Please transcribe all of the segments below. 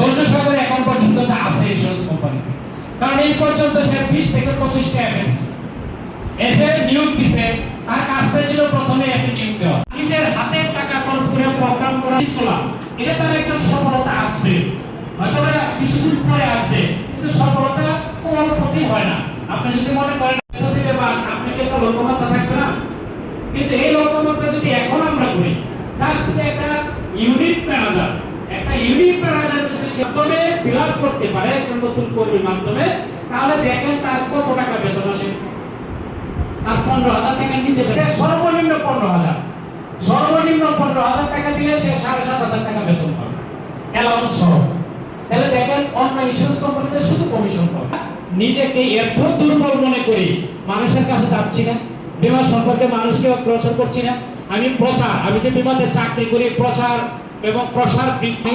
ধৈর্য সহকারে এখন পর্যন্ত যা আছে ইন্স্যুরেন্স কোম্পানি কারণ এই পর্যন্ত সে বিশ থেকে পঁচিশটা এফএস এফে নিয়োগ দিছে, তার কাজটা ছিল প্রথমে এফে নিয়োগ দেওয়া। নিজের হাতের টাকা খরচ করে প্রোগ্রাম করা খোলা এটা তার একজন সফলতা আসবে। হয়তো কিছুদিন পরে আসবে, কিন্তু সফলতা কোন ক্ষতি হয় না। আপনি যদি মনে করেন ব্যাপার আপনাকে একটা লক্ষ্যমাত্রা থাকবে না? কিন্তু এই লক্ষ্যমাত্রা যদি এখন আমরা করি জাস্ট একটা ইউনিট ম্যানেজার একটা ইউনিট ম্যানেজার করতে পারে একজন নতুন কর্মীর মাধ্যমে, তাহলে দেখেন তার কত টাকা বেতন আসে। পনেরো হাজার নিচে সর্বনিম্ন পনেরো হাজার। সর্বনিম্ন পনেরো হাজার টাকা দিলে সে সাড়ে সাত হাজার টাকা বেতন পাবে। অ্যালাউন্স সহ। তাহলে দেখেন অন্য ইন্স্যুরেন্স কোম্পানিতে শুধু কমিশন পাবে। নিজেকে এত দুর্বল মনে করি, মানুষের কাছে যাচ্ছি না। বিমা সম্পর্কে মানুষকে অগ্রসর করছি না। আমি প্রচার, আমি যে বিমাতে চাকরি করি, প্রচার এবং প্রসার বৃদ্ধি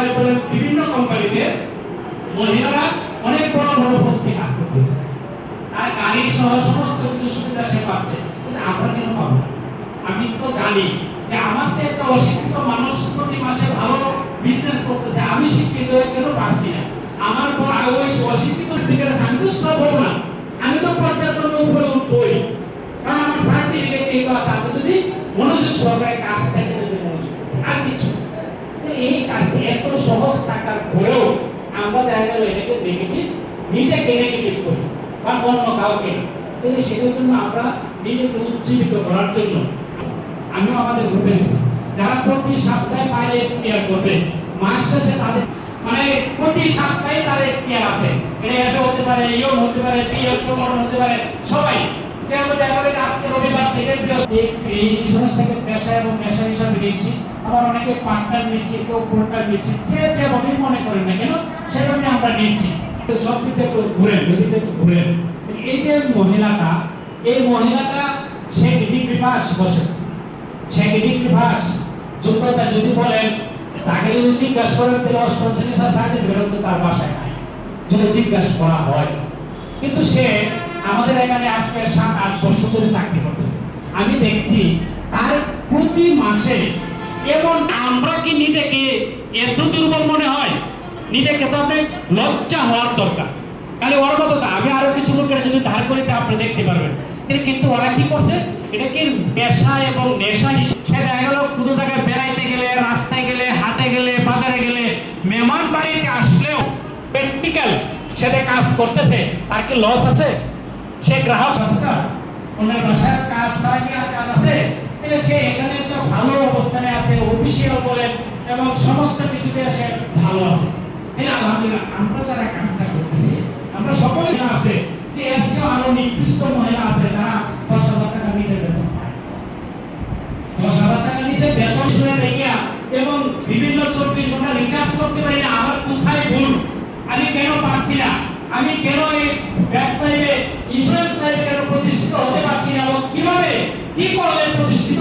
মেঘনা বিভিন্ন কোম্পানিতে মহিলারা অনেক বড় বড় পোস্টে কাজ করতেছে। আর গাড়ি সহ সমস্ত কিছু সুবিধা সে পাচ্ছে। কিন্তু আমরা কেন পাবো আমি তো জানি যে আমার চেয়ে একটা অশিক্ষিত মানুষ প্রতি মাসে ভালো বিজনেস করতেছে। আমি শিক্ষিত হয়ে কেন পারছি না? আমার পর ওই অশিক্ষিত দিকে আমি তো না। আমি তো পর্যাপ্ত উপরে উঠবই। কারণ আমার সার্টিফিকেট যেহেতু আছে, আমি যদি মনোযোগ সহকারে কাজটাকে যদি মনোযোগ আর কিছু এই কাজটা সহজ টাকার পরেও আমরা দেখা গেল এটাকে নেগেটিভ নিজেকে নেগেটিভ করি বা অন্য কাউকে। তাহলে সেটার জন্য আমরা নিজেকে উজ্জীবিত করার জন্য আমিও আমাদের গ্রুপে যারা প্রতি সপ্তাহে বাইরে ক্লিয়ার করবে, মাস শেষে তাদের মানে প্রতি সপ্তাহে তাদের ক্লিয়ার আছে। এটা হতে পারে ইয়ন হতে পারে পিএফ সমর হতে পারে, সবাই। যেমন দেখা যাবে আজকে রবিবার থেকে এই ইন্স্যুরেন্স থেকে পেশা এবং পেশা হিসাবে নিচ্ছি আবার অনেকে পার্টনার নিচ্ছি কেউ ফুলটার নিচ্ছি যে যেভাবেই মনে করেন না কেন? সেভাবে আমরা নিচ্ছি সব দিকে একটু ঘুরেন নদীতে একটু ঘুরেন। এই যে মহিলাটা, এই মহিলাটা সে ডিগ্রি পাস বসে? সে ডিগ্রি পাস? যোগ্যতা যদি বলেন, তাকে যদি জিজ্ঞাসা করেন, তাহলে অষ্টম শ্রেণি সার্টিফিকেট তো তার বাসায় নাই। যদি জিজ্ঞাসা করা হয়। কিন্তু সে আমাদের এখানে আজকে সাত, আট বছর ধরে চাকরি করতেছে। আমি দেখি তার প্রতি মাসে এবং আমরা কি নিজেকে এত দুর্বল মনে হয়? নিজেকে তো আপনি লজ্জা হওয়ার দরকার। তাহলে ওর মতো আমি আরও কিছু লোকের যদি ধার করি আপনি দেখতে পারবেন। কিন্তু- ওরা কি করছে? এটা কি পেশা এবং নেশা হিসেবে? সে দেখা গেল কোনো জায়গায় বেড়াইতে গেলে, রাস্তায় গেলে, হাটে গেলে, বাজারে গেলে মেহমান বাড়িতে আসলেও প্র্যাকটিক্যাল সেটা কাজ করতেছে, তার কি লস আছে? সে গ্রাহক আছে না? ওনার বাসার কাজ ছাড়া কি আর কাজ আছে তাহলে সে এখানে একটা ভালো অবস্থানে আছে অফিসিয়াল বলেন এবং সমস্ত কিছুতে সে ভালো আছে। আলহামদুলিল্লাহ, আমরা যারা কাজটা করতেছি, আমরা সকলে আছে, যে নির্দিষ্ট মহিলা আছে দশ হাজার টাকা নিচে বেতন দশ হাজার টাকা নিচে বেতন শুনে এবং বিভিন্ন রিচার্জ করতে পারি না আমার কোথায় ভুল আমি কেন পাচ্ছি না? আমি কেন এই কেন প্রতিষ্ঠিত হতে পারছি না? এবং কীভাবে, কি করলে প্রতিষ্ঠিত